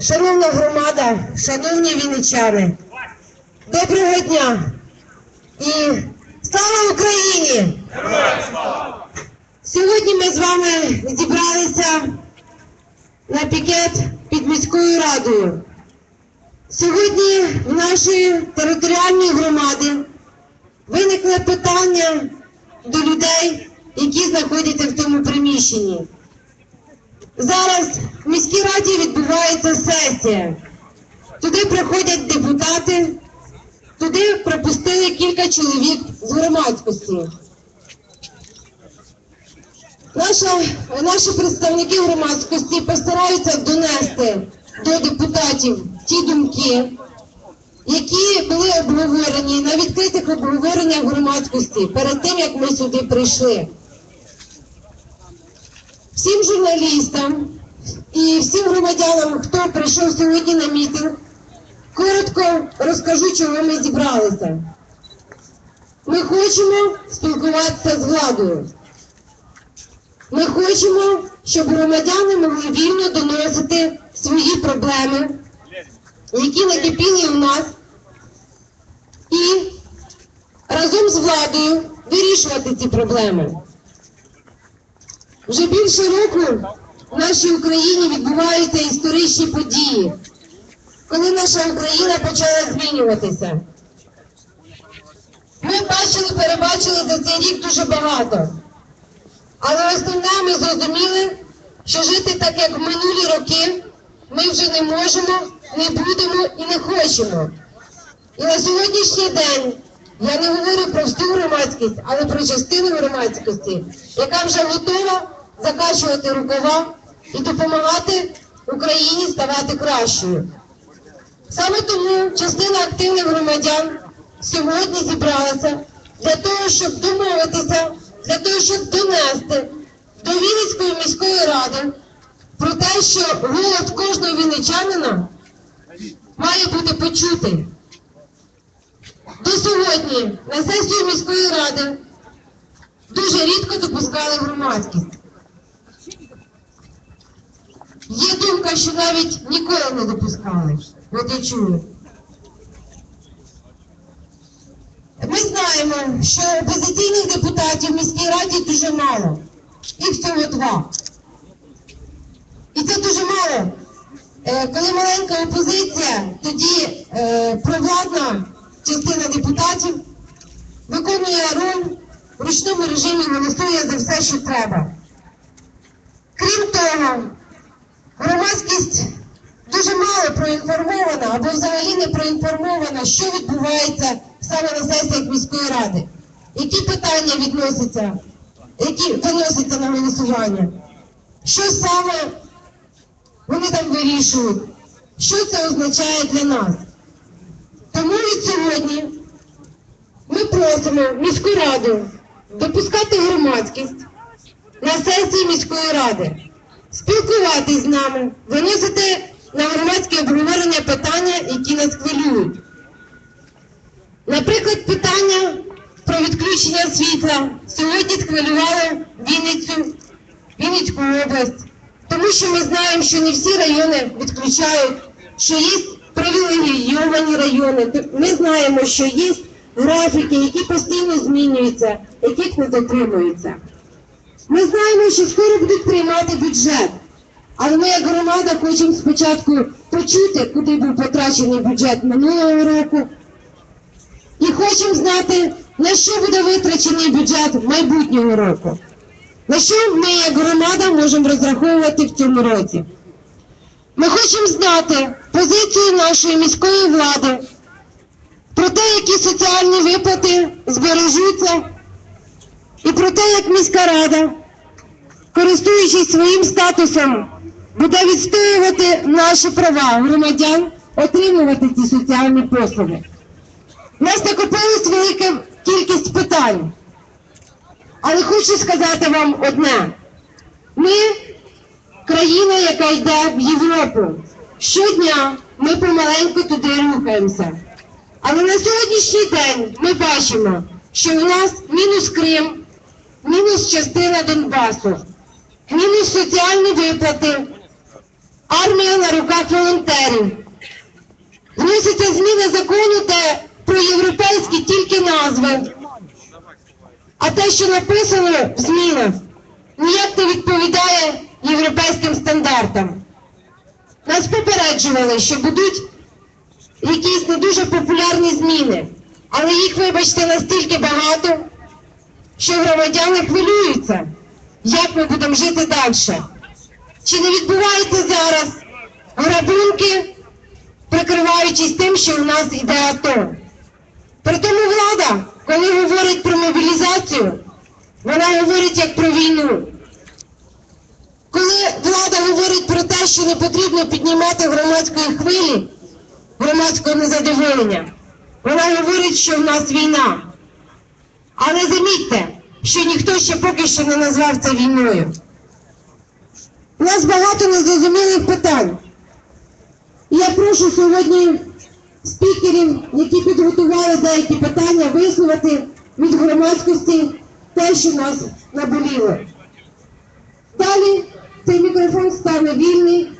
Шановна громада, шановні вінничани, доброго дня і слава Україні! Сьогодні ми з вами зібралися на пікет під міською радою. Сьогодні в нашої територіальної громади виникло питання до людей, які знаходяться в цьому приміщенні. Зараз в міській раді відбувається сесія. Туди приходять депутати, туди пропустили кілька чоловік з громадськості. Наша, наші представники громадськості постараються донести до депутатів ті думки, які були обговорені на відкритих обговореннях громадськості перед тим, як ми сюди прийшли. Всім журналістам і всім громадянам, хто прийшов сьогодні на мітинг, коротко розкажу, чого ми зібралися. Ми хочемо спілкуватися з владою. Ми хочемо, щоб громадяни могли вільно доносити свої проблеми, які накипіли у нас, і разом з владою вирішувати ці проблеми. Вже більше року в нашій Україні відбуваються історичні події, коли наша Україна почала змінюватися. Ми бачили, перебачили за цей рік дуже багато. Але основне ми зрозуміли, що жити так, як в минулі роки, ми вже не можемо, не будемо і не хочемо. І на сьогоднішній день я не говорю про всю громадськість, але про частину громадськості, яка вже готова закачувати рукава і допомагати Україні ставати кращою. Саме тому частина активних громадян сьогодні зібралася для того, щоб домовитися, для того, щоб донести до Вінницької міської ради про те, що голос кожного вінничанина має бути почутий. До сьогодні на сесію міської ради дуже рідко допускали громадськість. Є думка, що навіть ніколи не допускали. От я чую. Ми знаємо, що опозиційних депутатів в міській раді дуже мало. Їх всього два. І це дуже мало. Е, Коли маленька опозиція, тоді е, провладна частина депутатів виконує роль в ручному режимі, голосує за все, що треба. Крім того, громадськість дуже мало проінформована або взагалі не проінформована, що відбувається саме на сесіях міської ради. Які питання відносяться, які виносяться на голосування? Що саме вони там вирішують? Що це означає для нас? Тому від сьогодні ми просимо міську раду допускати громадськість на сесії міської ради, спілкуватись з нами, виносити на громадське обговорення питання, які нас хвилюють. Наприклад, питання про відключення світла сьогодні схвилювало Вінницю, Вінницьку область, тому що ми знаємо, що не всі райони відключають, що є привілегійовані райони. Ми знаємо, що є графіки, які постійно змінюються, яких не дотримуються. Ми знаємо, що скоро будуть приймати бюджет. Але ми, як громада, хочемо спочатку почути, куди був потрачений бюджет минулого року, і хочемо знати, на що буде витрачений бюджет майбутнього року. На що ми, як громада, можемо розраховувати в цьому році. Ми хочемо знати позицію нашої міської влади про те, які соціальні виплати збережуться, і про те, як міська рада, користуючись своїм статусом, буде відстоювати наші права громадян, отримувати ці соціальні послуги. У нас накопилась велика кількість питань. Але хочу сказати вам одне: ми країна, яка йде в Європу. Щодня ми помаленьку туди рухаємося. Але на сьогоднішній день ми бачимо, що у нас мінус Крим, мінус частина Донбасу. мінус соціальні виплати, армія на руках волонтерів. Вносяться зміни закону, де про європейські тільки назви. А те, що написано в змінах, ніяк не відповідає європейським стандартам. Нас попереджували, що будуть якісь не дуже популярні зміни, але їх, вибачте, настільки багато, що громадяни хвилюються, як ми будемо жити далі. Чи не відбуваються зараз грабунки, прикриваючись тим, що у нас іде АТО? При тому влада, коли говорить про мобілізацію, вона говорить як про війну. Коли влада говорить про те, що не потрібно піднімати громадської хвилі, громадського незадоволення, вона говорить, що в нас війна. Але замітьте, що ніхто ще поки що не назвав це війною. У нас багато незрозумілих питань. І я прошу сьогодні спікерів, які підготували деякі питання, висловити від громадськості те, що нас наболіло. Далі цей мікрофон стане вільний,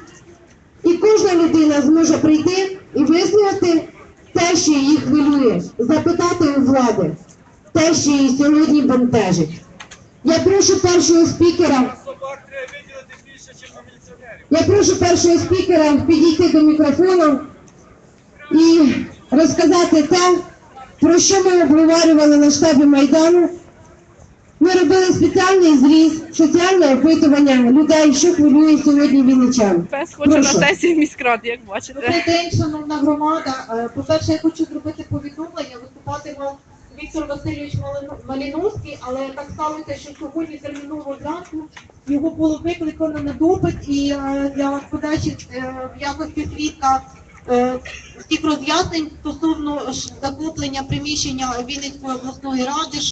кожна людина зможе прийти і висловити те, що її хвилює, запитати у влади, те, що її сьогодні бентежить. Я прошу першого спікера. Я прошу першого спікера підійти до мікрофону і розказати те, про що ми обговорювали на штабі Майдану. Ми робили спеціальний зріз, соціальне опитування людей, що хвилює сьогодні вінничан. Пес хоче на сесію міськради, як бачите. Добрий день, шановна громада. Е, По-перше, я хочу зробити повідомлення. Виступати мав Віктор Васильович Маліновський, але так сталося, що сьогодні терміново зранку його було викликано на допит і е, для подачі е, в якості свідка всіх роз'яснень стосовно ж захоплення приміщення Вінницької обласної ради.